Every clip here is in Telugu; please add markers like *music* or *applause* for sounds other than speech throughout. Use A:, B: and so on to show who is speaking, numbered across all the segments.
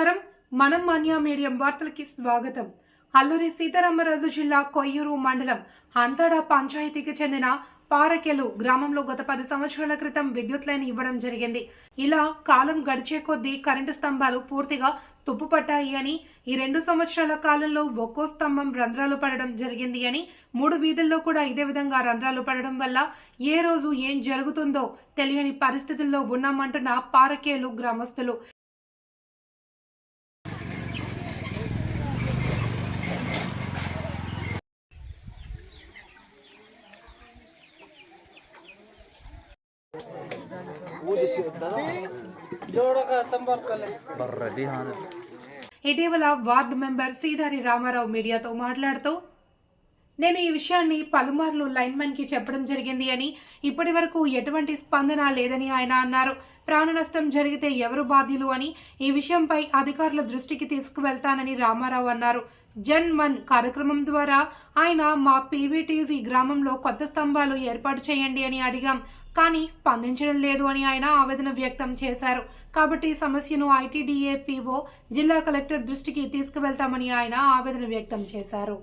A: నమస్కారం. మనం మాన్యా మీడియం వార్తలకి స్వాగతం. అల్లూరి సీతారామరాజు జిల్లా కొయ్యూరు మండలం అంతడ పంచాయతీకి చెందిన పారకెలు గ్రామంలో గత పది సంవత్సరాల క్రితం విద్యుత్ లైన్ ఇవ్వడం జరిగింది. ఇలా కాలం గడిచే కొద్దీ కరెంటు స్తంభాలు పూర్తిగా తుప్పుపట్టాయి అని ఈ రెండు సంవత్సరాల కాలంలో ఒక్కో స్తంభం రంధ్రాలు పడడం జరిగింది అని మూడు వీధుల్లో కూడా ఇదే విధంగా రంధ్రాలు పడడం వల్ల ఏ రోజు ఏం జరుగుతుందో తెలియని పరిస్థితుల్లో ఉన్నామంటున్న పారకేలు గ్రామస్తులు. ఇటీవల వార్డు మెంబర్ సీధారి రామారావు మీడియాతో మాట్లాడుతూ నేను ఈ విషయాన్ని పలుమార్లు లైన్మెన్కి చెప్పడం జరిగింది అని ఇప్పటి వరకు ఎటువంటి స్పందన లేదని ఆయన అన్నారు. ప్రాణ నష్టం జరిగితే ఎవరు బాధ్యులు అని ఈ విషయంపై అధికారుల దృష్టికి తీసుకువెళ్తానని రామారావు అన్నారు. జన్ మన్ కార్యక్రమం ద్వారా ఆయన మా పీవీటీజీ గ్రామంలో కొత్త స్తంభాలు ఏర్పాటు చేయండి అని అడిగాం. కానీ స్పందించడం లేదు అని ఆయన ఆవేదన వ్యక్తం చేశారు. కాబట్టి ఈ సమస్యను ఐటీడీఏ పీఓ జిల్లా కలెక్టర్ దృష్టికి తీసుకువెళ్తామని ఆయన ఆవేదన వ్యక్తం చేశారు.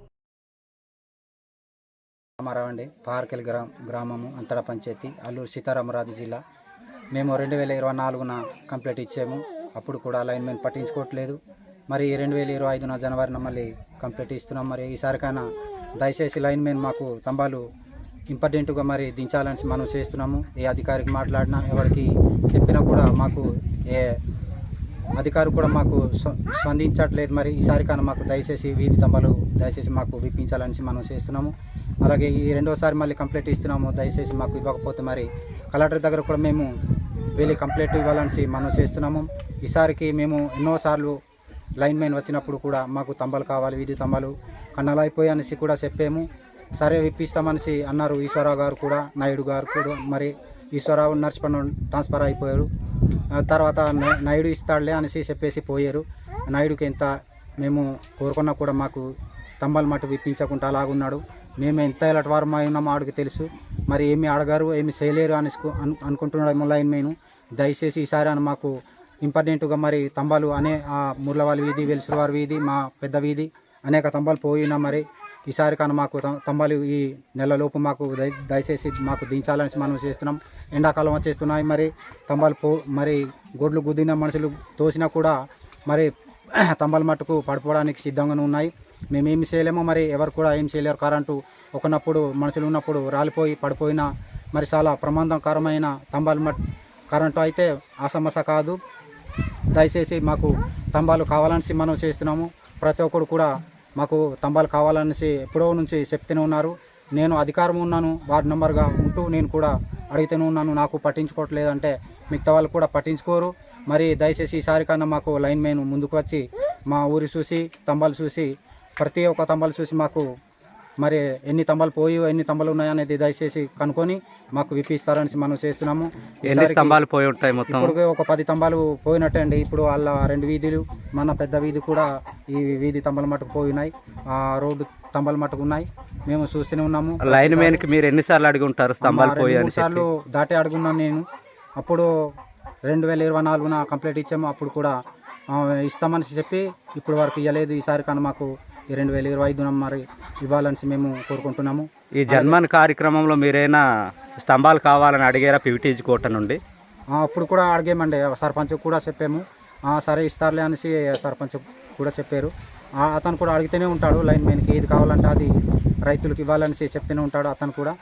B: రామారావు అండి పార్కెల్ గ్రామ గ్రామము అంతర పంచాయతీ అల్లూరు సీతారామరాజు జిల్లా. మేము రెండు వేల ఇరవై నాలుగున కంప్లీట్ ఇచ్చాము. అప్పుడు కూడా అలైన్మెంట్ పట్టించుకోవట్లేదు. మరి రెండు వేల ఇరవై ఐదున జనవరిన మళ్ళీ కంప్లీట్ ఇస్తున్నాం. మరి ఈసారికైనా దయచేసి లైన్మెన్ మాకు తంబాలు ఇంపార్టెంట్గా మరి దించాలని మనం చేస్తున్నాము. ఏ అధికారికి మాట్లాడినా ఎవరికి చెప్పినా కూడా మాకు ఏ అధికారి కూడా మాకు స్పందించట్లేదు మరి. ఈసారి కన్నా మాకు దయచేసి వీధి తంబాలు దయచేసి మాకు విప్పించాలని మనం చేస్తున్నాము. అలాగే ఈ రెండోసారి మళ్ళీ కంప్లైంట్ ఇస్తున్నాము. దయచేసి మాకు ఇవ్వకపోతే మరి కలెక్టర్ దగ్గర కూడా మేము వెళ్ళి కంప్లైంట్ ఇవ్వాలని మనం చేస్తున్నాము. ఈసారికి మేము ఎన్నోసార్లు లైన్ మ్యాన్ వచ్చినప్పుడు కూడా మాకు తంబాలు కావాలి వీధి తంబాలు కన్నాలు అనేసి కూడా చెప్పాము. సరే ఇప్పిస్తామనేసి అన్నారు ఈశ్వరరావు గారు కూడా నాయుడు గారు కూడా. మరి ఈశ్వరరావు నర్సిపండు ట్రాన్స్ఫర్ అయిపోయారు. తర్వాత నాయుడు ఇస్తాడులే అనేసి చెప్పేసి పోయారు. నాయుడుకి ఎంత మేము కోరుకున్నా కూడా మాకు స్తంభాలు మట్టు విప్పించకుండా అలాగున్నాడు. మేము ఎంత ఇలాంటి వారు ఉన్నామో ఆడికి తెలుసు. మరి ఏమి అడగారు ఏమి చేయలేరు అనేసి అనుకుంటున్నాడు లైన్ మేము దయచేసి ఈసారి అని మాకు ఇంపార్టెంట్గా మరి తంబాలు అనే ఆ ముర్లవారి వీధి వెలుసులవారి వీధి మా పెద్ద వీధి అనేక తంబాలు పోయినా మరి ఈసారి కానీ మాకు తంబాలు ఈ నెలలోపు మాకు దయచేసి మాకు దించాలని మనం చేస్తున్నాం. ఎండాకాలం వచ్చేస్తున్నాయి. మరి తంబాలు పో మరి గొడ్లు గుద్దిన మనుషులు తోసినా కూడా మరి *clears throat* తంబాల మట్టుకు పడిపోవడానికి సిద్ధంగానే ఉన్నాయి. మేమేమి చేయలేమో మరి ఎవరు కూడా ఏం చేయలేరు కరెంటు ఒకనప్పుడు మనుషులు ఉన్నప్పుడు రాలిపోయి పడిపోయినా మరి చాలా ప్రమాదకరమైన తంబాలు మట్ కరెంటు అయితే ఆ సమస్య కాదు. దయచేసి మాకు తంబాలు కావాలని మనం చేస్తున్నాము. ప్రతి ఒక్కరు కూడా మాకు తంబాలు కావాలనేసి ఎప్పుడో నుంచి చెప్తూనే ఉన్నారు. నేను అధికారం ఉన్నాను వార్డు నెంబర్గా ఉంటూ నేను కూడా అడిగితేనే ఉన్నాను నాకు పట్టించుకోవట్లేదు అంటే మిగతా వాళ్ళు కూడా పట్టించుకోరు. మరి దయచేసి ఈసారి కన్నా మాకు లైన్ మెయిన్ ముందుకు వచ్చి మా ఊరి చూసి తంబాలు చూసి ప్రతి ఒక్క తంబాలు చూసి మాకు మరి ఎన్ని తంబాలు పోయి ఎన్ని తంబాలు ఉన్నాయనేది దయచేసి కనుక్కొని మాకు విప్పిస్తారని మనం చేస్తున్నాము.
C: ఎన్ని స్తంభాలు పోయి ఉంటాయి మొత్తం?
B: ఇప్పుడు ఒక పది స్తంభాలు పోయినట్టే అండి ఇప్పుడు వాళ్ళ రెండు వీధులు మన పెద్ద వీధి కూడా ఈ వీధి స్తంభాల మట్టుకు పోయినాయి ఆ రోడ్డు స్తంభాల మట్టుకు ఉన్నాయి. మేము చూస్తూనే ఉన్నాము.
C: లైన్ మ్యాన్కి మీరు ఎన్నిసార్లు అడిగి ఉంటారు స్తంభాలు పోయి
B: సార్లు దాటి అడుగున్నాను నేను. అప్పుడు రెండు వేల ఇరవై నాలుగున కంప్లీట్ ఇచ్చాము. అప్పుడు కూడా ఇస్తామని చెప్పి ఇప్పుడు వరకు ఇవ్వలేదు ఈసారి కానీ మాకు రెండు వేల ఇరవై ఐదున మరి ఇవ్వాలని మేము కోరుకుంటున్నాము.
C: ఈ జన్మన్ కార్యక్రమంలో మీరైనా స్తంభాలు కావాలని అడిగారా పివిటీజీ కోట నుండి?
B: అప్పుడు కూడా అడిగామండి. సర్పంచ్ కూడా చెప్పాము. సరే ఇస్తారులే అనేసి సర్పంచ్ కూడా చెప్పారు. అతను కూడా అడిగితేనే ఉంటాడు లైన్ మెయిన్కి ఏది కావాలంటే అది రైతులకు ఇవ్వాలనేసి చెప్తూనే ఉంటాడు అతను కూడా.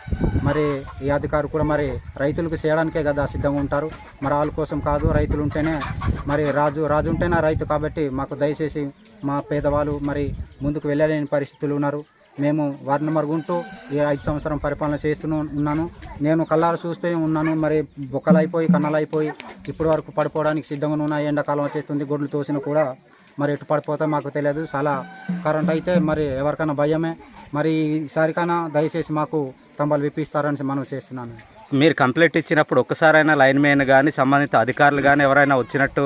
B: మరి ఈ అధికారు కూడా మరి రైతులకు చేయడానికే కదా సిద్ధంగా ఉంటారు. మరి వాళ్ళ కోసం కాదు రైతులు ఉంటేనే మరి రాజు రాజు ఉంటేనే రైతు కాబట్టి మాకు దయచేసి మా పేదవాళ్ళు మరి ముందుకు వెళ్ళలేని పరిస్థితులు ఉన్నారు. మేము వార్డు మరుగుంటూ ఈ ఐదు సంవత్సరం పరిపాలన చేస్తూనే ఉన్నాను. నేను కళ్ళారు చూస్తూనే ఉన్నాను. మరి బొక్కలైపోయి అయిపోయి ఇప్పటి వరకు పడిపోవడానికి సిద్ధంగా ఉన్నాయి ఎండాకాలం వచ్చేస్తుంది గొడ్లు తోసిన కూడా మరి ఎటు పడిపోతే మాకు తెలియదు. చాలా కరెంట్ అయితే మరి ఎవరికైనా భయమే. మరి ఈసారికైనా దయచేసి మాకు తంబాలు విప్పిస్తారని మనం చేస్తున్నాను.
C: మీరు కంప్లైంట్ ఇచ్చినప్పుడు ఒక్కసారైనా లైన్ మెయిన్ కానీ సంబంధిత అధికారులు కానీ ఎవరైనా వచ్చినట్టు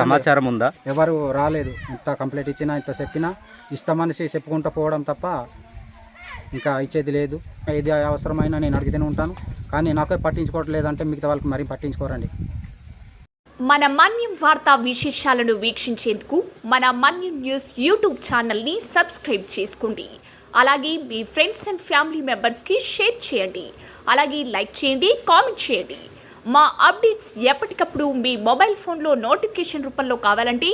C: సమాచారం ఉందా?
B: ఎవరు రాలేదు. ఎంత కంప్లైంట్ ఇచ్చినా ఎంత చెప్పినా ఇస్తామనేసి చెప్పుకుంటూ పోవడం తప్ప ఇంకా ఇచ్చేది లేదు. ఏది అవసరమైనా నేను అడిగితేనే ఉంటాను. కానీ నాకే పట్టించుకోవట్లేదు అంటే మిగతా వాళ్ళకి మరీ పట్టించుకోరండి.
D: మన మన్యం వార్తా విశేషాలను వీక్షించేందుకు మన మన్యం న్యూస్ యూట్యూబ్ ఛానల్ని సబ్స్క్రైబ్ చేసుకోండి. అలాగే మీ ఫ్రెండ్స్ అండ్ ఫ్యామిలీ మెంబర్స్కి షేర్ చేయండి. అలాగే లైక్ చేయండి కామెంట్ చేయండి. మా అప్డేట్స్ ఎప్పటికప్పుడు మీ మొబైల్ ఫోన్లో నోటిఫికేషన్ రూపంలో కావాలంటే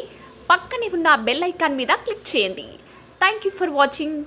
D: పక్కనే ఉన్న బెల్ ఐకాన్ మీద క్లిక్ చేయండి. Thank you for watching